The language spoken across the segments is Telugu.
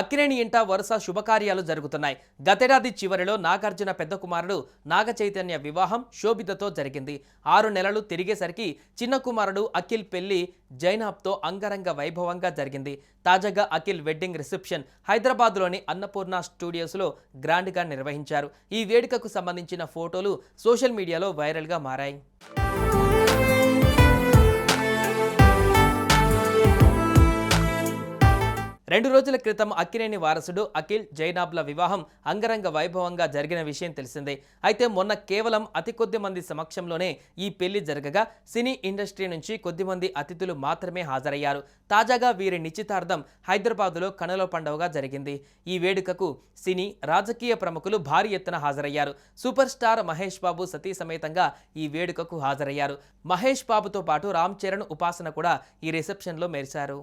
అక్కినేని ఇంట వరుస శుభకార్యాలు జరుగుతున్నాయి. గతేడాది చివరిలో నాగార్జున పెద్ద కుమారుడు నాగ చైతన్య వివాహం శోభితతో జరిగింది. ఆరు నెలలు తిరిగేసరికి చిన్న కుమారుడు అఖిల్ పెళ్ళి జైనాబ్తో అంగరంగ వైభవంగా జరిగింది. తాజాగా అఖిల్ వెడ్డింగ్ రిసెప్షన్ హైదరాబాద్లోని అన్నపూర్ణ స్టూడియోస్లో గ్రాండ్గా నిర్వహించారు. ఈ వేడుకకు సంబంధించిన ఫోటోలు సోషల్ మీడియాలో వైరల్గా మారాయి. రెండు రోజుల క్రితం అక్కినేని వారసుడు అఖిల్ జైనాబ్ల వివాహం అంగరంగ వైభవంగా జరిగిన విషయం తెలిసిందే. అయితే మొన్న కేవలం అతి కొద్ది మంది సమక్షంలోనే ఈ పెళ్ళి జరగగా సినీ ఇండస్ట్రీ నుంచి కొద్ది మంది అతిథులు మాత్రమే హాజరయ్యారు. తాజాగా వీరి నిశ్చితార్థం హైదరాబాదులో కనుల పండుగగా జరిగింది. ఈ వేడుకకు సినీ రాజకీయ ప్రముఖులు భారీ ఎత్తున హాజరయ్యారు. సూపర్ స్టార్ మహేష్ బాబు సతీ సమేతంగా ఈ వేడుకకు హాజరయ్యారు. మహేష్ బాబుతో పాటు రామ్ చరణ్ ఉపాసన కూడా ఈ రిసెప్షన్లో మెరిశారు.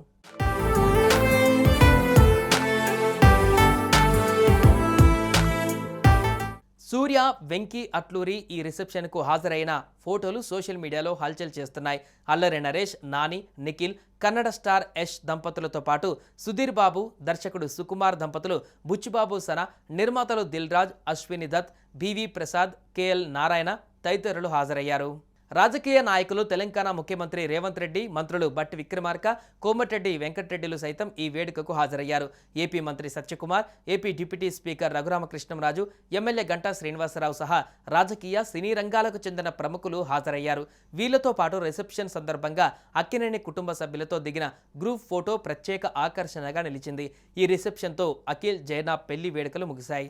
సూర్య వెంకీ అట్లూరి ఈ రిసెప్షన్కు హాజరైన ఫోటోలు సోషల్ మీడియాలో హల్చల్ చేస్తున్నాయి. అల్లరి నరేష్ నాని నిఖిల్ కన్నడ స్టార్ యష్ దంపతులతో పాటు సుధీర్ బాబు దర్శకుడు సుకుమార్ దంపతులు బుచ్చిబాబు సన నిర్మాతలు Dil Raj Ashwini Dutt B V Prasad K L Narayana తదితరులు హాజరయ్యారు. రాజకీయ నాయకులు తెలంగాణ ముఖ్యమంత్రి రేవంత్ రెడ్డి మంత్రులు బట్టి విక్రమార్క కోమటిరెడ్డి వెంకటరెడ్డిలు సైతం ఈ వేడుకకు హాజరయ్యారు. ఏపీ మంత్రి Satyakumar A P deputy speaker Raghuramakrishnamraju MLA Ganta Srinivasarao సహా రాజకీయ సినీ రంగాలకు చెందిన ప్రముఖులు హాజరయ్యారు. వీళ్ళతో పాటు రిసెప్షన్ సందర్భంగా అక్కినేని కుటుంబ సభ్యులతో దిగిన గ్రూప్ ఫోటో ప్రత్యేక ఆకర్షణగా నిలిచింది. ఈ రిసెప్షన్తో అఖిల్ జైనా పెళ్ళి వేడుకలు ముగిశాయి.